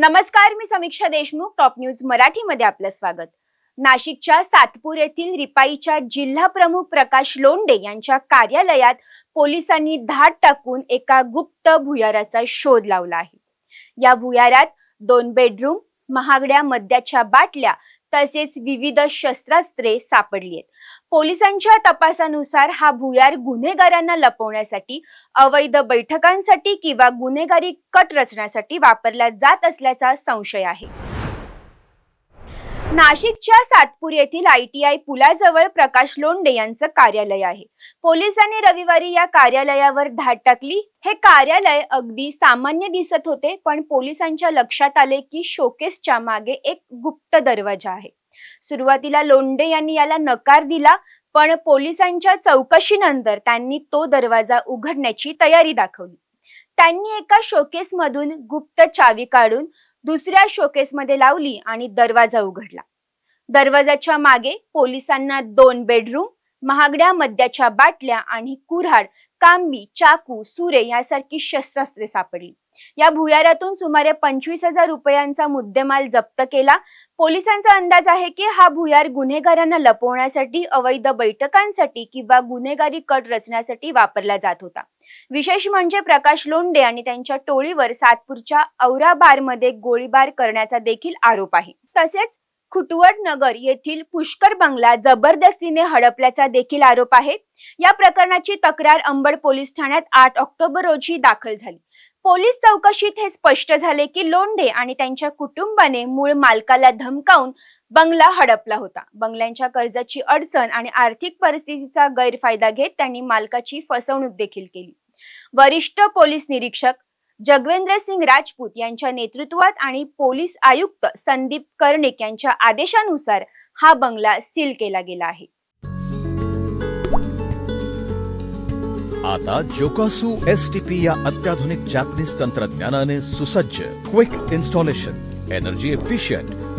नमस्कार मी समीक्षा Deshmukh top news मराठीमध्ये आपलं स्वागत. नाशिकच्या सातपूर येथील रिपाईच्या जिल्हा प्रमुख प्रकाश लोंडे यांच्या कार्यालयात पोलिसांनी धाड टाकून एका गुप्त भुयाराचा शोध लावला आहे. या भुयारात दोन बेडरूम महागड्या मद्याच्या बाटल्या तसेच विविध शस्त्रास्त्रे सापडली आहेत. पोलिसांच्या तपासानुसार हा भुयार गुन्हेगारांना लपवण्यासाठी अवैध बैठकांसाठी किंवा गुन्हेगारी कट रचण्यासाठी वापरला जात असल्याचा संशय आहे. नाशिकच्या सातपूर येथील आय टी आय पुलाजवळ प्रकाश लोंडे यांचं कार्यालय आहे. पोलिसांनी रविवारी या कार्यालयावर धाड टाकली. हे कार्यालय अगदी सामान्य दिसत होते पण पोलिसांच्या लक्षात आले की शोकेसच्या मागे एक गुप्त दरवाजा आहे. सुरुवातीला लोंडे यांनी याला नकार दिला पण पोलिसांच्या चौकशीनंतर त्यांनी तो दरवाजा उघडण्याची तयारी दाखवली. त्यांनी एका शोकेस मधून गुप्त चावी काढून दुसऱ्या शोकेस मध्ये लावली आणि दरवाजा उघडला. दरवाजाच्या मागे पोलिसांना दोन बेडरूम महागड्या मद्याच्या बाटल्या आणि कुऱ्हाड कांबी चाकू सुरे यासारखी शस्त्रास्त्रे सापडली. या भुयारातून सुमारे पंचवीस हजार रुपयांचा मुद्देमाल जप्त केला. पोलिसांचा अंदाज आहे की हा भुयार गुन्हेगारांना लपवण्यासाठी अवैध बैठकांसाठी किंवा गुन्हेगारी कट रचण्यासाठी वापरला जात होता. विशेष म्हणजे प्रकाश लोंडे आणि त्यांच्या टोळीवर सातपूरच्या औराबारमध्ये गोळीबार करण्याचा देखील आरोप आहे. तसेच खुटवड नगर येथील पुष्कर बंगला जबरदस्तीने हडपल्याचा देखील आरोप आहे. या प्रकरणाची तक्रार अंबड पोलीस ठाण्यात आठ ऑक्टोबर रोजी दाखल झाली. पोलीस चौकशीत हे स्पष्ट झाले की लोंढे आणि त्यांच्या कुटुंबाने मूळ मालकाला धमकावून बंगला हडपला होता. बंगल्यांच्या कर्जाची अडचण आणि आर्थिक परिस्थितीचा गैरफायदा घेत त्यांनी मालकाची फसवणूक देखील केली. वरिष्ठ पोलीस निरीक्षक जगवेंद्र सिंग राजपूत यांच्या नेतृत्वात आणि पोलीस आयुक्त संदीप कर्णिक यांच्या आदेशानुसार हा बंगला सील केला गेला आहे. आता जोकासू एस टी पी या अत्याधुनिक जॅपनीज तंत्रज्ञानाने सुसज्ज quick installation energy efficient